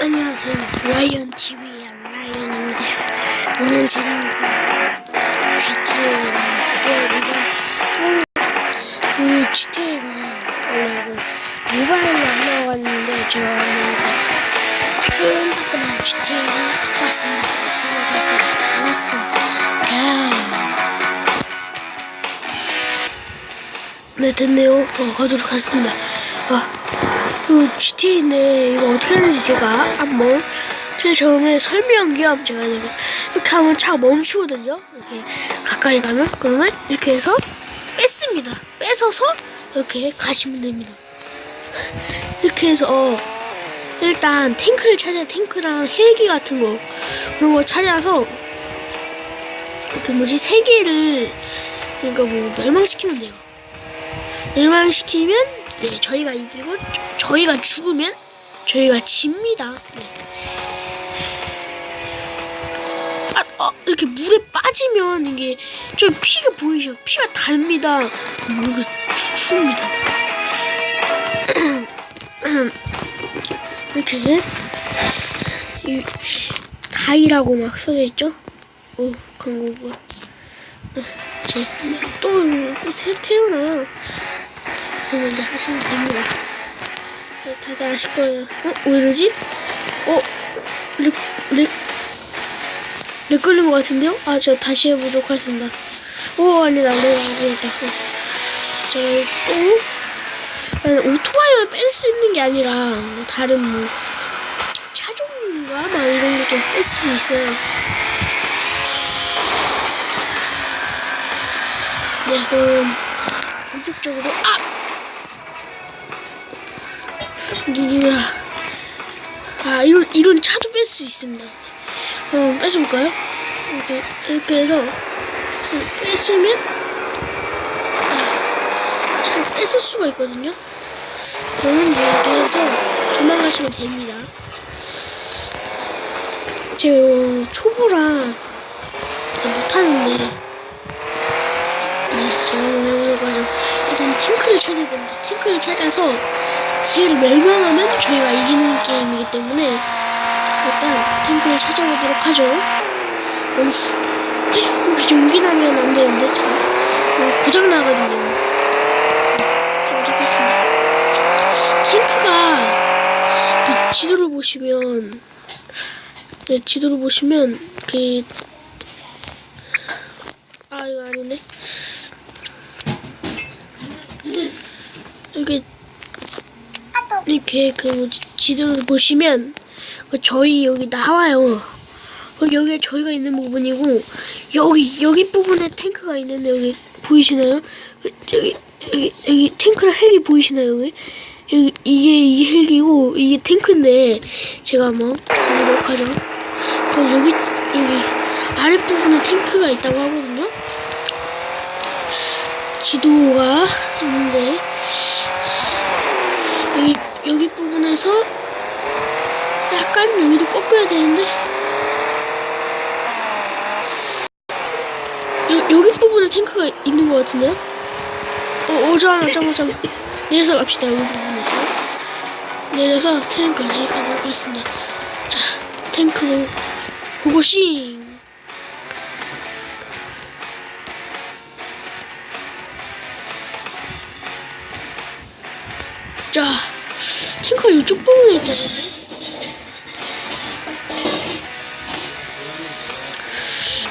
안녕하세요. 라이언 TV의 라이언입니다. 오늘 저는 그 GTA를 그 GTA가 원래 그 모바일로 안 나왔는데 제가 그 따끈따끈한 GTA를 갖고 왔습니다. 갖고 왔습니다. 왔습니다. 네 됐네요. 어, 가도록 하겠습니다. 아, 그 GTA는 이거 어떻게 하는지 제가 한번 제가 처음에 설명 겸 제가 이렇게, 이렇게 하면 차가 멈추거든요. 이렇게 가까이 가면 그러면 이렇게 해서 뺐습니다. 뺏어서 이렇게 가시면 됩니다. 이렇게 해서 어, 일단 탱크를 찾아야 탱크랑 헬기 같은 거 그런 거 찾아서 그 뭐지 세 개를 그러니까 뭐 멸망시키면 돼요. 멸망시키면 네 저희가 이기고 저- 저희가 죽으면 저희가 집니다. 네. 아, 어, 이렇게 물에 빠지면 이게 좀 피가 보이죠? 피가 답니다. 뭔가 죽습니다. 이렇게 이 다이라고 막 써져 있죠? 오 광고가 제또 태어나요. 그럼 이제 하시면 됩니다. 네, 다들 아실 거예요. 어? 왜 이러지? 어? 렉, 렉, 렉 걸린 것 같은데요? 아, 저 다시 해보도록 하겠습니다. 오, 아니다, 렉안 걸렸다. 어. 저, 또, 오토바이만 뺄 수 있는 게 아니라, 뭐 다른 뭐, 차종인가? 막 이런 거좀뺄수 있어요. 네, 그럼, 본격적으로, 아! 누구야? 아 이런 이런 차도 뺄 수 있습니다. 그럼 뺏어볼까요? 이렇게 이렇게 해서 뺏으면 아, 차를 뺏을 수가 있거든요. 그러면 이렇게 해서 도망가시면 됩니다. 제가 초보라 못하는데 탱크를 찾아야 됩니다. 탱크를 찾아서 새를 멸망하면 저희가 이기는 게임이기 때문에 일단 탱크를 찾아보도록 하죠. 어휴, 혹시 용기 나면 안 되는데 자, 어, 고장 나거든요. 해보겠습니다. 탱크가 그 지도를 보시면 네, 지도를 보시면 그 아, 이거 아니네. 이게 이렇게 그 뭐지, 지도를 보시면 그 저희 여기 나와요. 여기가 저희가 있는 부분이고 여기 여기 부분에 탱크가 있는데 여기 보이시나요? 여기 여기 여기 탱크랑 헬기 보이시나요? 여기 여기 이게 이게 헬기고 이게 탱크인데 제가 한번 가보도록 하죠. 그럼 여기 여기 아랫 부분에 탱크가 있다고 하거든요. 지도가 있는데 여기 부분에서 약간 여기도 꺾어야 되는데? 여, 여기 부분에 탱크가 있는 것 같은데요? 어, 어 잠깐만 잠깐만 잠깐만. 내려서 갑시다 여기 부분에서. 내려서 탱크까지 가도록 하겠습니다. 자 탱크. 고고싱! 자 이쪽 부분에 있잖아요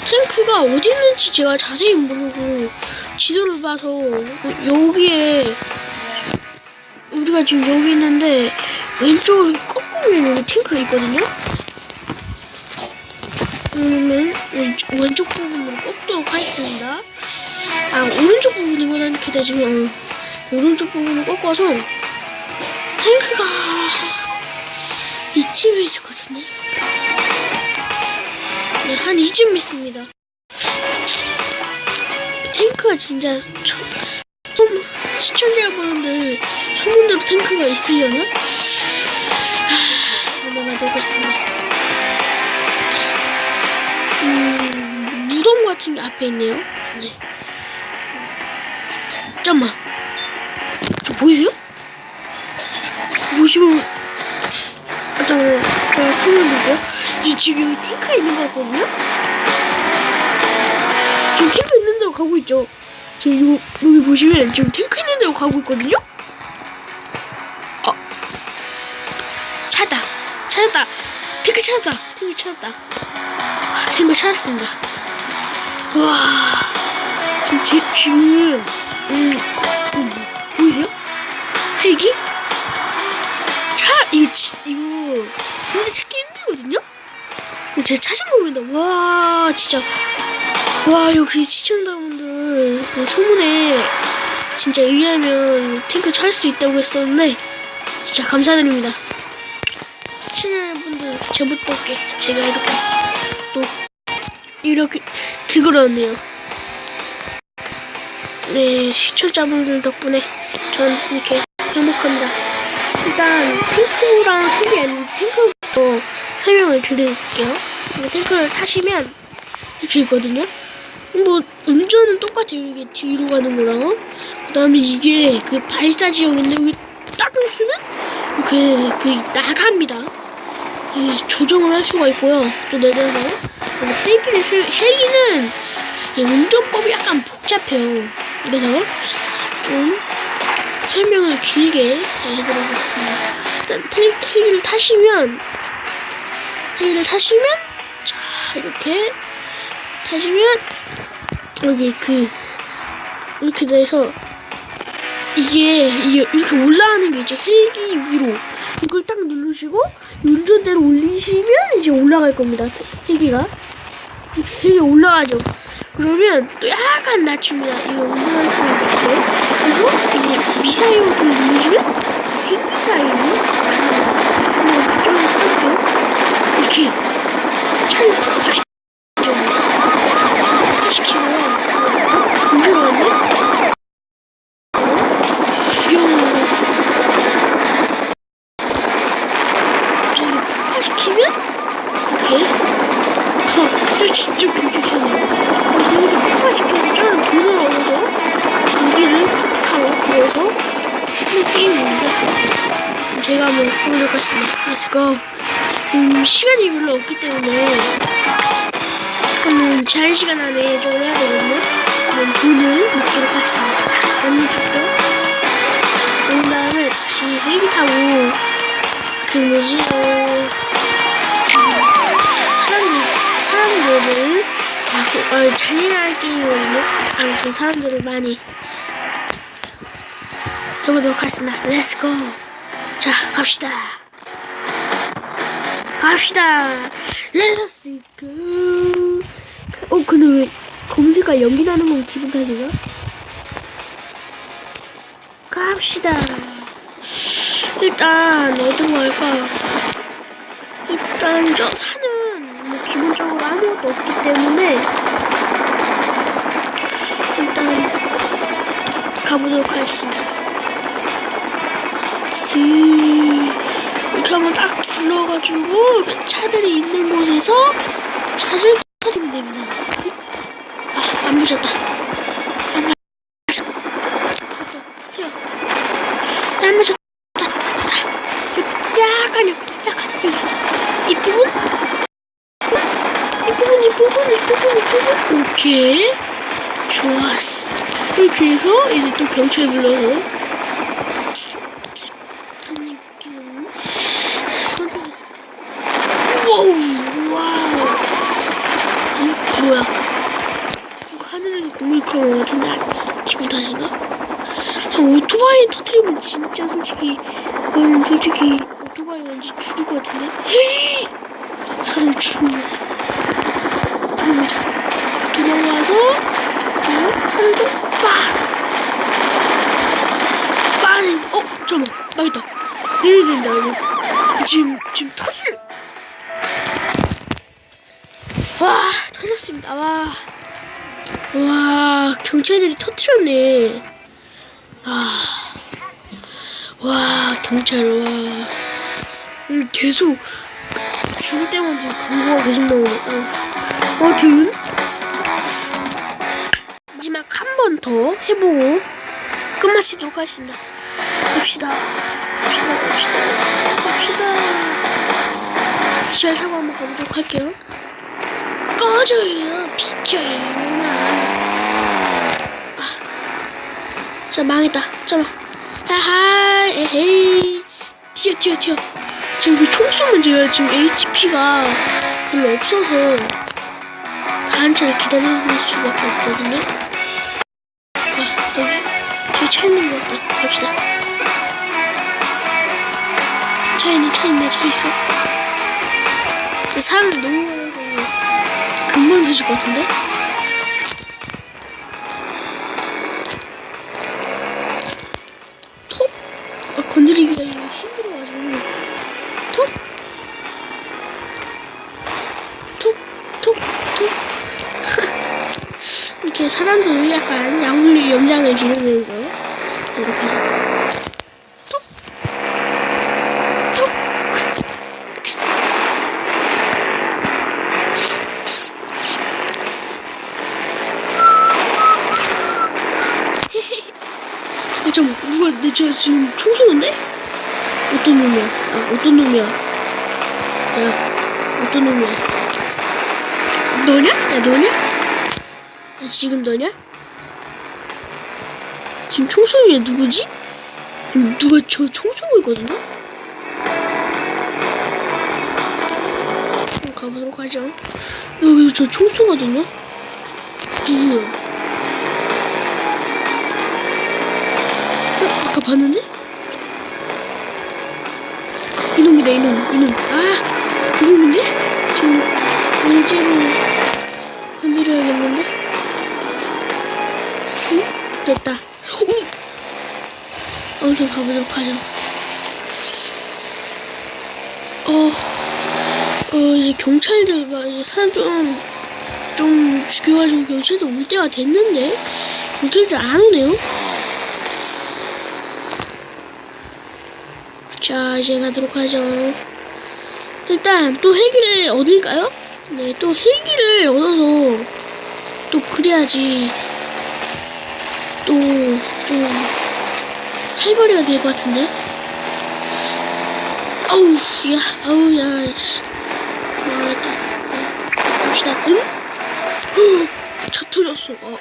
탱크가 어디 있는지 제가 자세히 모르고 지도를 봐서 여기에 우리가 지금 여기 있는데 왼쪽으로 꺾으면 여기 탱크가 있거든요. 그러면 왼쪽, 왼쪽 부분으로 꺾도록 하겠습니다. 아 오른쪽 부분이구나 이렇게 되지만 어, 오른쪽 부분을 꺾어서 탱크가 이쯤에 같은데. 네, 한 이쯤 있습니다. 탱크가 진짜 초, 소문, 시청자분들 소문대로 탱크가 있으려나? 하, 넘어가도록 하겠습니다. 음, 무덤 같은 게 앞에 있네요. 네. 잠깐만. 저 보이세요? 보시면. 제가 손을 들고. 이 지금 여기 탱크가 있는 거 같거든요? 지금 탱크 있는 데로 가고 있죠? 지금 요, 여기 보시면 지금 탱크 있는 데로 가고 있거든요? 어. 찾았다. 찾았다. 탱크 찾았다. 탱크 찾았다. 아, 탱크 찾았습니다. 와. 지금 제, 지금, 음, 음, 보이세요? 헬기? 차, 이거, 진짜 찾기 힘들거든요? 제가 찾은 겁니다. 와, 진짜. 와, 역시 시청자분들, 그 소문에 진짜 의하면 탱크 찾을 수 있다고 했었는데, 진짜 감사드립니다. 시청자분들, 제부터게 제가 이렇게 또, 이렇게 드그러네요. 네, 시청자분들 덕분에 전 이렇게 행복합니다. 일단 탱크랑 헬기 아닌 탱크부터 설명을 드릴게요. 이 탱크를 타시면 이렇게 있거든요. 뭐 운전은 똑같아요. 이게 뒤로 가는 거랑 그다음에 이게 그 발사 지역인데 여기 딱 있으면 그, 그 나갑니다. 이 조정을 할 수가 있고요. 또 내려서 헬기를 쓸- 헬기는 이 운전법이 약간 복잡해요. 그래서 좀 설명을 길게 해드리도록 하겠습니다. 일단 헬- 헬기를 타시면 헬기를 타시면 자 이렇게 타시면 여기 그 이렇게 돼서 이게 이렇게 올라가는 게 이제 헬기 위로 이걸 딱 누르시고 운전대로 올리시면 이제 올라갈 겁니다. 헬기가 이렇게 헬기 올라가죠. 그러면 또 약간 낮춥니다. 이거 운전할 수 미사일 버튼을 누르시면 핵미사일이 한번 좀 쏠게요. 이렇게 차를 폭파시키죠. 폭파시키면 왔네? 죽여놓은 거죠. 저기 폭파시키면 하, 저 진짜 공주셨네. 이렇게 폭파시켜서 저는 돈을 얻어서 무기를 그래서 하는 게임인데 제가 한번 해보도록 하겠습니다. Let's. 지금 시간이 별로 없기 때문에 한번 제한 시간 안에 좀 해야 되거든요. 한번 돈을 먹도록 하겠습니다. 돈을 줬죠. 그런 다음에 다시 헬기 타고 그 뭐지 어 사람들 사람들을 아, 어, 잔인한 게임이거든요. 아무튼 사람들을 많이 해보도록 하겠습니다. 렛츠고. 자, 갑시다. 갑시다. 렛츠고. 어, 근데 왜 검색과 연기 나는 건 기분 탓인가? 갑시다. 일단 거 할까? 일단 저 산은 뭐 기본적으로 아무것도 없기 때문에 일단 가보도록 하겠습니다. 시 이렇게 한번 딱 둘러가지고 그 차들이 있는 곳에서 차를 터지면 됩니다. 아, 안 부셨다. 안 부셨다. 됐어, 틀어. 안 부셨다. 아, 약간요, 약간 여기 이 부분, 이 부분, 이 부분, 이 부분, 이 부분. 오케이, 좋았어. 이렇게 해서 이제 또 경찰 불러서 한입경 선택. 와우, 와우. 이 뭐야? 이거 하늘에서 공을 것 같은데 아, 기분 탓인가? 아, 오토바이 터트리면 진짜 솔직히 그거는 솔직히 오토바이 왠지 죽을 것 같은데 헤이! 사람 죽는 것 들어보자 도망가서 어? 차를 또 빡! 빠진 어? 잠깐만 망했다 내려야 된다 이거 지금 지금 터질 와 터졌습니다 와 와, 경찰들이 터트렸네. 아, 와, 경찰, 와. 음, 계속, 죽을 때마다 광고가 계속 나오네. 어, 어 지금? 마지막 한 번 더 해보고 끝마치도록 하겠습니다. 갑시다. 갑시다, 갑시다. 갑시다. 기차를 타고 한번 가보도록 할게요. 꺼져요. 비켜, 이놈아. 아. 자, 망했다. 잠깐. 하하, 에헤이. 튀어, 튀어, 튀어. 지금 그총 쏘면 제가 지금 HP가 별로 없어서 다한 차를 기다릴 수밖에 없거든요. 차 있어. 사람이 너무 많아서 금방 되실 것 같은데? 지금 총 쏘는데? 어떤 놈이야? 아, 어떤 놈이야? 야, 어떤 놈이야? 너냐? 야, 너냐? 야, 지금 너냐? 지금 총 쏘는 애 누구지? 누가 저 총 쏘고 있거든요? 가보도록 하죠. 여기 저총 쏘거든요? 누구야? 봤는데? 이놈이다 이놈 이놈 아 이놈인데? 지금 문제로 건드려야겠는데? 쓱 됐다 오! 아무튼 가보도록 하죠 어, 어 이제 경찰들 막 이제 사람 좀, 좀 죽여가지고 경찰들 올 때가 됐는데 경찰들 안 오네요 자, 이제 가도록 하죠. 일단 또 헬기를 얻을까요? 네, 또 헬기를 얻어서 또 그래야지 또 좀 살벌이가 될 것 같은데. 아우, 야, 아우, 야, 씨. 망했다. 네, 갑시다. 응? 후, 차 터졌어. 어.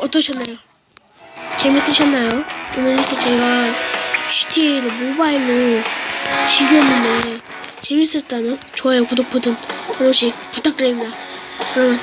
어떠셨나요? 재밌으셨나요? 오늘 이렇게 제가 GTA를 모바일로 즐겼는데 재밌었다면 좋아요, 구독 버튼 한 번씩 부탁드립니다. 그러면